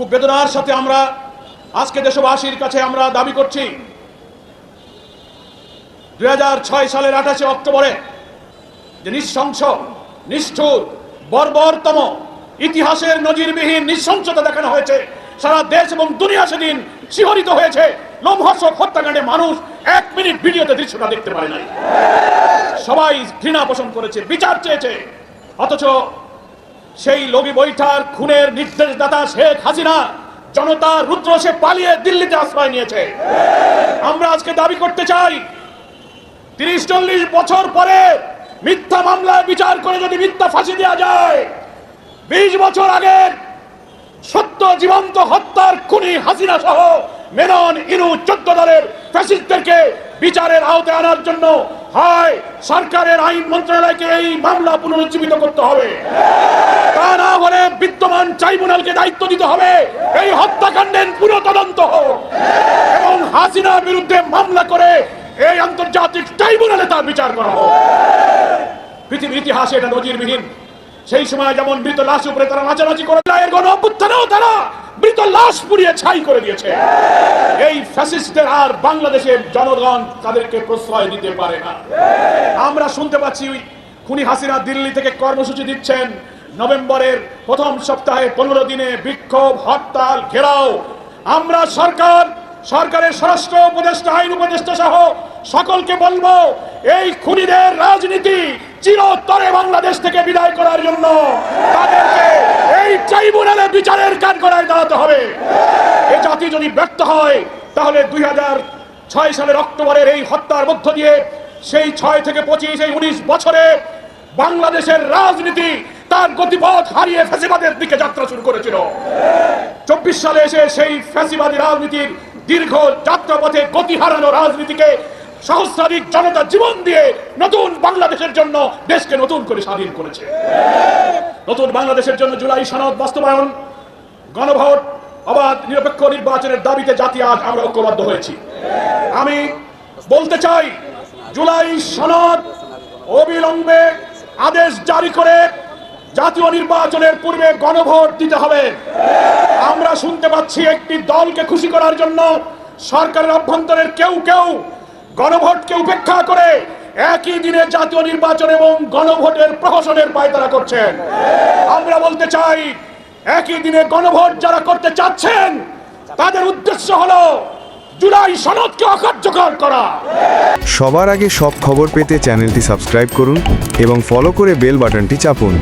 খুব বেদনার সাথে আমরা আজকে দেশবাসীর কাছে আমরা দাবি করছি। দুই সালের আঠাশে অক্টোবরে যে নৃশংস, নিষ্ঠুর, বর্বরতম, ইতিহাসের নজিরবিহীন নৃশংসতা দেখানো হয়েছে, সারা দেশ এবং দুনিয়া সেদিন শিহরিত হয়েছে। লোমহর্ষক হত্যাকাণ্ডে মানুষ এক মিনিট ভিডিওতে দৃশ্যটা দেখতে পারে নাই। সবাই ঘৃণা পোষণ করেছে, বিচার চেয়েছে, অথচ সেই লগি বৈঠার খুনের নির্দেশদাতা শেখ হাসিনা, জনতা রুদ্র সে পালিয়ে দিল্লিতে আশ্রয় নিয়েছে। আমরা আজকে দাবি করতে চাই, তিরিশ চল্লিশ বছর পরে মিথ্যা মামলায় বিচার করে যদি মিথ্যা ফাঁসি দেওয়া যায়, বিশ বছর আগের সত্য জীবন্ত হত্যার খুনি হাসিনা সহ মেনন ইনু চোদ্দ দলের ফ্যাসিস্টদেরকে বিচারের আওতায় আনার জন্য হয়, সরকারের আইন মন্ত্রণালয়কে এই মামলা পুনরুজ্জীবিত করতে হবে। তা বিদ্যমান ট্রাইব্যুনালকে দায়িত্ব দিতে হবে, এই হত্যাকাণ্ডের পুরো তদন্ত হোক। এবং হাসিনার বিরুদ্ধে মামলা করে এই আন্তর্জাতিক ট্রাইব্যুনালে তার বিচার করা হোক। পৃথিবীর ইতিহাসে এটা নজিরবিহীন। সেই সময় যেমন মৃত লাশ উপরে তারা নাচানাচি করে এর গণ অভ্যুত্থানেও তারা মৃত লাশ পুড়িয়ে ছাই করে দিয়েছে। এই ফ্যাসিস্টদের আর বাংলাদেশের জনগণ তাদেরকে প্রশ্রয় দিতে পারে না। আমরা শুনতে পাচ্ছি, খুনি হাসিনা দিল্লি থেকে কর্মসূচি দিচ্ছেন। নভেম্বরের প্রথম সপ্তাহে পনেরো দিনে বিক্ষোভ, হরতাল, ঘেরাও। আমরা সরকার, সরকারের স্বরাষ্ট্র উপদেষ্টা, আইন উপদেষ্টা সহ সকলকে বলব, এই খুনিদের রাজনীতি চিরতরে বাংলাদেশ থেকে বিদায় করার জন্য তাদেরকে এই ট্রাইব্যুনালে বিচারের কাজ করায় দাঁড়াতে হবে। এ জাতি যদি ব্যর্থ হয়, তাহলে দুই ছয় সালের অক্টোবরের এই হত্যার মধ্য দিয়ে সেই ছয় থেকে পঁচিশ, এই উনিশ বছরে বাংলাদেশের রাজনীতি তার গতিপথ হারিয়ে ফ্যাসিবাদের দিকে যাত্রা শুরু করেছিল। চব্বিশ সালে এসে সেই ফ্যাসিবাদী রাজনীতির দীর্ঘ যাত্রাপথে গতি হারানো রাজনীতিকে সহস্রাধিক জনতা জীবন দিয়ে নতুন বাংলাদেশের জন্য দেশকে নতুন করে স্বাধীন করেছে। নতুন বাংলাদেশের জন্য জুলাই সনদ বাস্তবায়ন, গণভোট, অবাধ নিরপেক্ষ নির্বাচনের দাবিতে জাতি আজ আমরা ঐক্যবদ্ধ হয়েছি। আমি বলতে চাই, জুলাই সনদ অবিলম্বে আদেশ জারি করে জাতীয় নির্বাচনের পূর্বে গণভোট দিতে হবে। আমরা শুনতে পাচ্ছি একটি দলকে খুশি করার জন্য সরকারের অভ্যন্তরের কেউ কেউ গণভোটকে উপেক্ষা করে একই দিনে জাতীয় নির্বাচন এবং গণভোটের প্রহসনের পায়তারা করছেন। আমরা বলতে চাই, একই দিনে গণভোট যারা করতে চাচ্ছেন, তাদের উদ্দেশ্য হলো জুলাই সনদকে অকার্যকর করা। সবার আগে সব খবর পেতে চ্যানেলটি সাবস্ক্রাইব করুন এবং ফলো করে বেল বাটনটি চাপুন।